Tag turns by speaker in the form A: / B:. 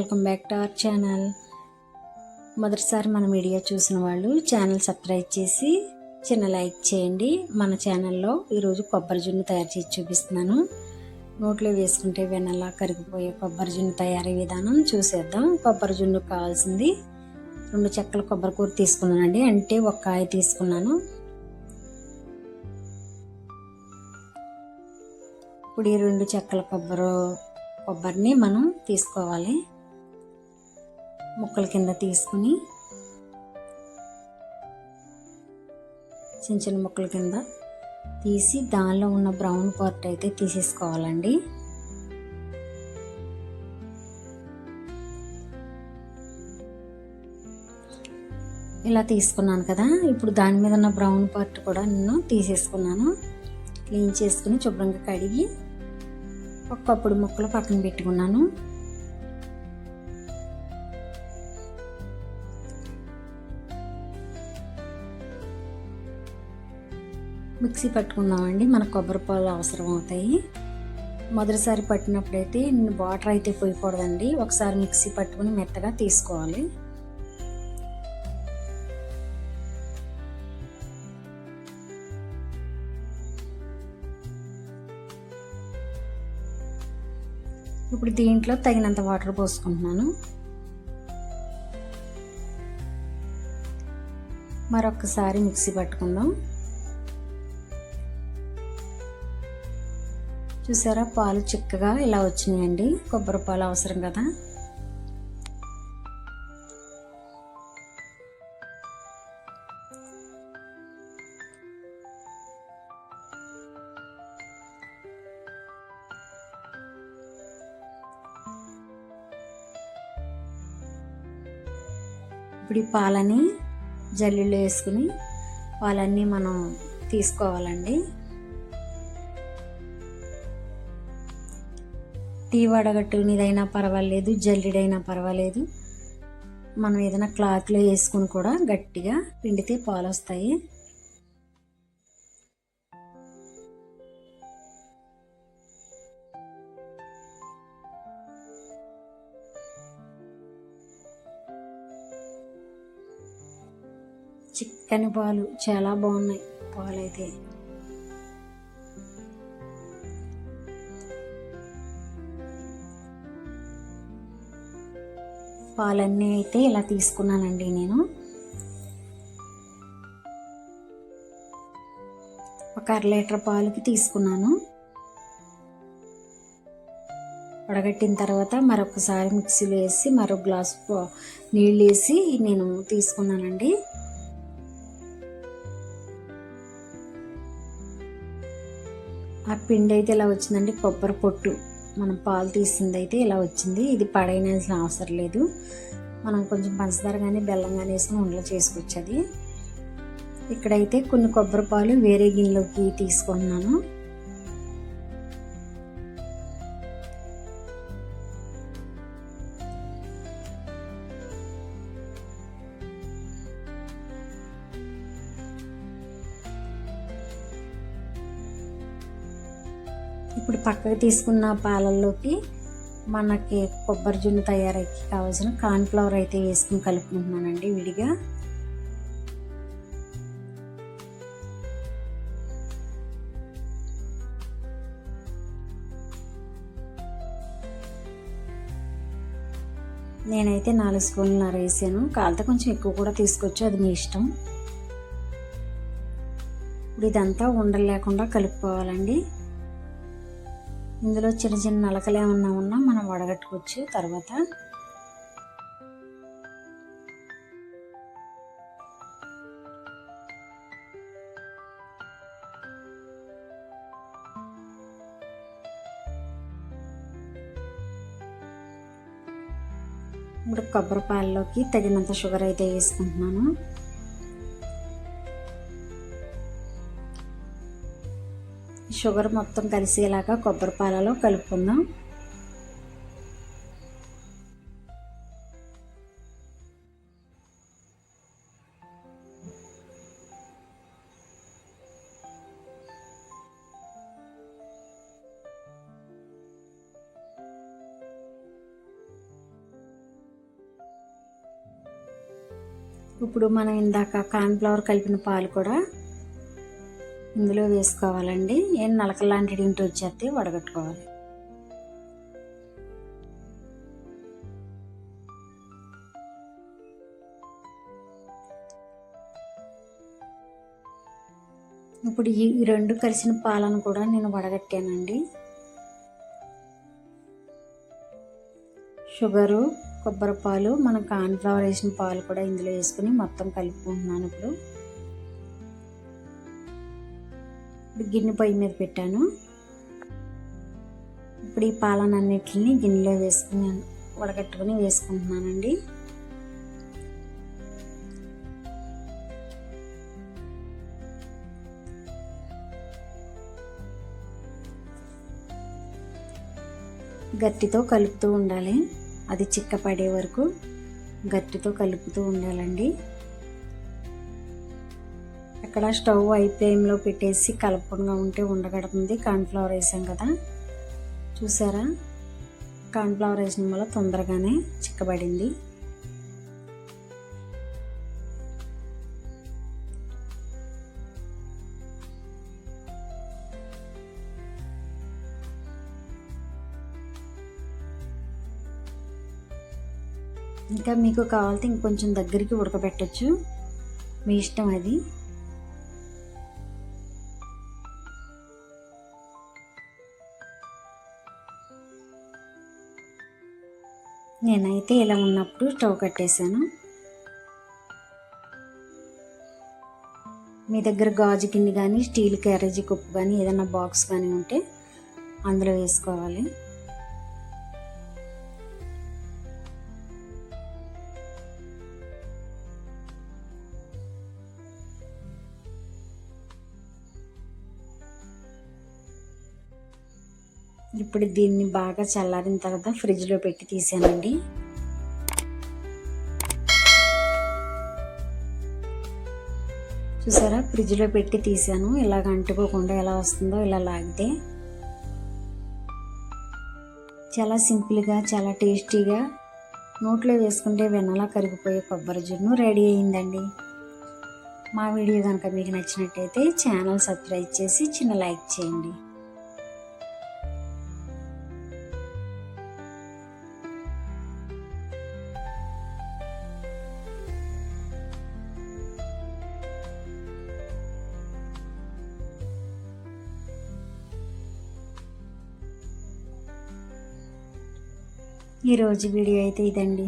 A: Welcome back to our channel. మొదటిసారి మన video చూసిన వాళ్ళు ఛానల్ సబ్స్క్రైబ్ చేసి చిన్న లైక్ చేయండి. మన ఛానల్లో ఈరోజు కొబ్బరి జున్ను తయారు చేసి చూపిస్తున్నాను. నోట్లో వేసుకుంటే వెనలా కరిగిపోయే కొబ్బరి జున్ను తయారీ విధానం చూసేద్దాం. కొబ్బరి జున్ను కావాల్సింది రెండు చెక్కల కొబ్బరి కూర తీసుకున్నానండి. అంటే ఒక కాయ తీసుకున్నాను. ఇప్పుడు ఈ రెండు చెక్కల కొబ్బరి కొబ్బరిని మనం తీసుకోవాలి. ముక్కల కింద తీసుకుని చిన్న చిన్న ముక్కల కింద తీసి దానిలో ఉన్న బ్రౌన్ పార్ట్ అయితే తీసేసుకోవాలండి. ఇలా తీసుకున్నాను కదా ఇప్పుడు దాని మీద ఉన్న బ్రౌన్ పార్ట్ కూడా నేను తీసేసుకున్నాను. క్లీన్ చేసుకుని శుభ్రంగా కడిగి ఒక కప్పుడు ముక్కలు పక్కన పెట్టుకున్నాను. మిక్సీ పట్టుకుందామండి. మనకు కొబ్బరి పాలు అవసరం అవుతాయి. మొదటిసారి పట్టినప్పుడైతే వాటర్ అయితే పోయకూడదండి. ఒకసారి మిక్సీ పట్టుకుని మెత్తగా తీసుకోవాలి. ఇప్పుడు దీంట్లో తగినంత వాటర్ పోసుకుంటున్నాను. మరొకసారి మిక్సీ పట్టుకుందాం. చూసారా? పాలు చిక్కగా ఇలా వచ్చినాయండి. కొబ్బరి పాలు అవసరం కదా. ఇప్పుడు ఈ పాలని జల్లీలో వేసుకుని పాలన్నీ మనం తీసుకోవాలండి. టీ వడగట్టునిదైనా పర్వాలేదు జల్లిడైనా పర్వాలేదు. మనం ఏదైనా క్లాత్లో వేసుకుని కూడా గట్టిగా పిండితే పాలు వస్తాయి చిక్కని పాలు చాలా బాగున్నాయి. పాలు అయితే పాలన్నీ అయితే ఇలా తీసుకున్నానండి నేను. ఒక అర లీటర్ పాలుకి తీసుకున్నాను. వడగట్టిన తర్వాత మరొకసారి మిక్సీలో వేసి మరో గ్లాసు నీళ్ళు వేసి నేను తీసుకున్నానండి. ఆ పిండి అయితే ఇలా వచ్చిందండి కొబ్బరి పొట్టు. మనం పాలు తీసింది అయితే ఇలా వచ్చింది. ఇది పడైనాల్సిన అవసరం లేదు. మనం కొంచెం పంచదార కానీ బెల్లం కానీ వేసుకుని ఉండలు చేసుకోవచ్చు అది ఇక్కడైతే కొన్ని కొబ్బరి పాలు వేరే గిన్నెలోకి తీసుకున్నాను ఇప్పుడు పక్కకు తీసుకున్న పాలల్లోకి మనకి కొబ్బరి జున్ను తయారీకి కావాల్సిన కార్న్ఫ్లవర్ అయితే వేసుకుని కలుపుకుంటున్నానండి విడిగా. నేనైతే నాలుగు స్పూన్లు వేసాను. కాళ్ళతో కొంచెం ఎక్కువ కూడా తీసుకోవచ్చు అది మీ ఇష్టం. ఇప్పుడు ఇదంతా ఉండలేకుండా కలుపుకోవాలండి. ఇందులో చిన్న చిన్న నలకలు ఏమన్నా ఉన్నా మనం వడగట్టుకోవచ్చు తర్వాత. ఇప్పుడు కొబ్బరి పాలలోకి తగినంత షుగర్ అయితే వేసుకుంటున్నాను. షుగర్ మొత్తం కలిసేలాగా కొబ్బరి పాలలో కలుపుకుందాం. ఇప్పుడు మనం ఇందాక కార్న్ఫ్లవర్ కలిపిన పాలు కూడా ఇందులో వేసుకోవాలండి. ఏం నలక లాంటిది ఇంటి వచ్చేస్తే వడగట్టుకోవాలి. ఇప్పుడు ఈ రెండు కలిసిన పాలను కూడా నేను వడగట్టానండి. షుగరు కొబ్బరి పాలు మనం కార్న్ఫ్లవర్ వేసిన పాలు కూడా ఇందులో వేసుకుని మొత్తం కలుపుకుంటున్నాను ఇప్పుడు. గిన్నె పొయ్యి మీద పెట్టాను. ఇప్పుడు ఈ పాలనన్నిటిని గిన్నెలో వేసుకుని వడగట్టుకుని వేసుకుంటున్నానండి. గట్టితో కలుపుతూ ఉండాలి. అది చిక్కపడే వరకు గట్టితో కలుపుతూ ఉండాలండి. అక్కడ స్టవ్ ఐ ఫ్లేమ్లో పెట్టేసి కలపకుండా ఉంటే ఉండగడుతుంది. కార్న్ఫ్లవర్ వేసాం కదా. చూసారా? కార్న్ఫ్లవర్ వేసిన వల్ల తొందరగానే చిక్కబడింది. ఇంకా మీకు కావాలంటే ఇంకొంచెం దగ్గరికి ఉడకబెట్టచ్చు. మీ ఇష్టం అది. అయితే ఇలా ఉన్నప్పుడు స్టవ్ కట్టేశాను. మీ దగ్గర గాజు గిన్నె కానీ స్టీల్ క్యారేజీ కప్పు కానీ ఏదైనా బాక్స్ కానీ ఉంటే అందులో వేసుకోవాలి. ఇప్పుడు దీన్ని బాగా చల్లారిన తర్వాత ఫ్రిడ్జ్లో పెట్టి తీసానండి. చూసారా? ఫ్రిడ్జ్లో పెట్టి తీసాను. ఇలాగ అంటుకోకుండా ఎలా వస్తుందో ఇలా లాగితే. చాలా సింపుల్గా చాలా టేస్టీగా నోట్లో వేసుకుంటే వెన్నలా కరిగిపోయే కొబ్బరి జున్ను రెడీ అయిందండి. మా వీడియో కనుక మీకు నచ్చినట్టయితే ఛానల్ సబ్స్క్రైబ్ చేసి చిన్న లైక్ చేయండి. ఈరోజు వీడియో అయితే ఇదండి.